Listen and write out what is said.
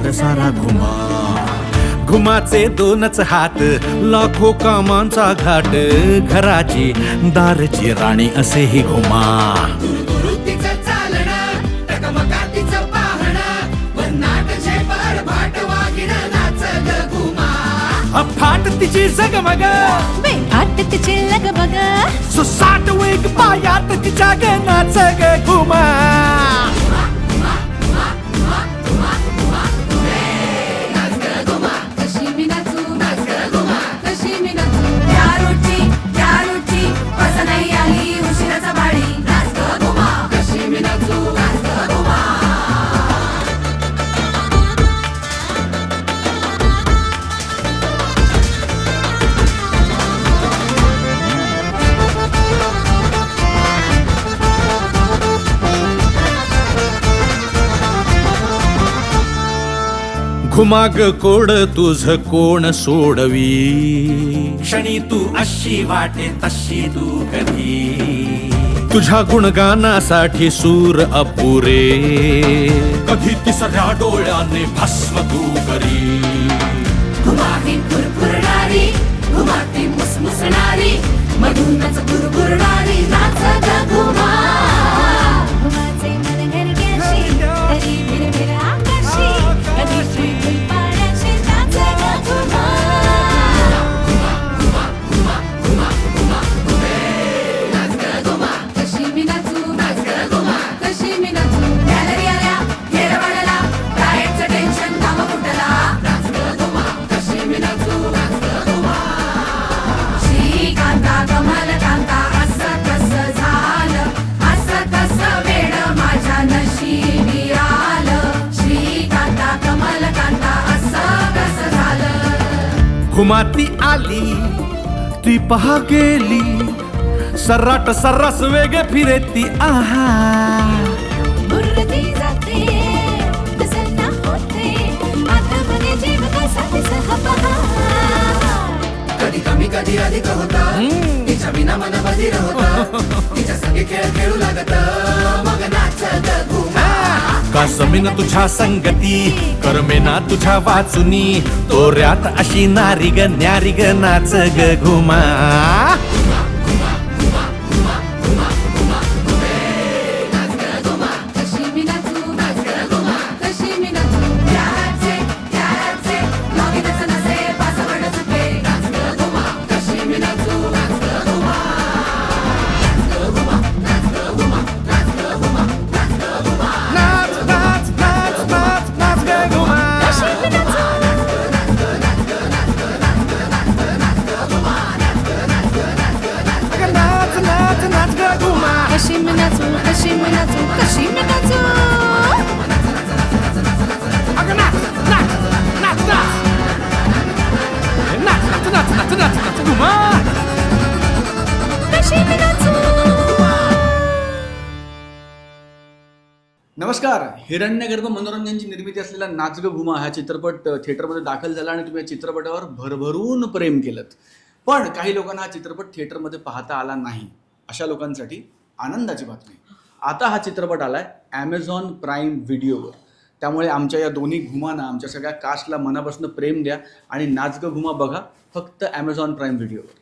सारा सारा घुमा. घुमाचे दोनच हात लाखो कामांचा घाट घराची दारची राणी असेही घुमा. फाट तिची जगमग. बेफाट तिची लगबग. सुसाट वेग पायात तिच्या गणाच ग घुमा. घुमाग कोड तुझ कोण सोडवी? क्षणी तू अशी वाटे तशी तू कधी? तुझ्या गुणगानासाठी सूर अपुरे. कधी तिसऱ्या डोळ्याने भस्म तू करी? फुरफुरणारी मुसमुसणारी मधूनच गुरगुरणारी घुमाती आली ती पहा गेली सर्राट सर्रास वेग फिरे ती आहा. कधी कमी कधी अधिक होत तिच्या विना मन बधीर होत तिच्या संगे खेळ खेळू लागत. का समीन तुझ्या संगती? करमेना तुझ्या वाचुनी. तोऱ्यात अशी नारी ग न्यारी ग नाच ग घुमा. नमस्कार. हिरण्यगर्भ मनोरंजनची निर्मिती असलेला नाचग घुमा भूमा हा चित्रपट थिएटरमध्ये दाखल झाला आणि तुम्ही या चित्रपटावर भरभरून प्रेम केलं पण काही लोकांना हा चित्रपट थिएटरमध्ये पाहता आला नाही. अशा लोकांसाठी आनंदाची बातमी. आता हा चित्रपट आलाय ॲमेझॉन प्राईम व्हिडिओवर त्यामुळे आमच्या या दोन्ही घुमांना आमच्या सगळ्या कास्टला मनापासून प्रेम द्या आणि नाचग घुमा बघा फक्त ॲमेझॉन प्राईम व्हिडिओवर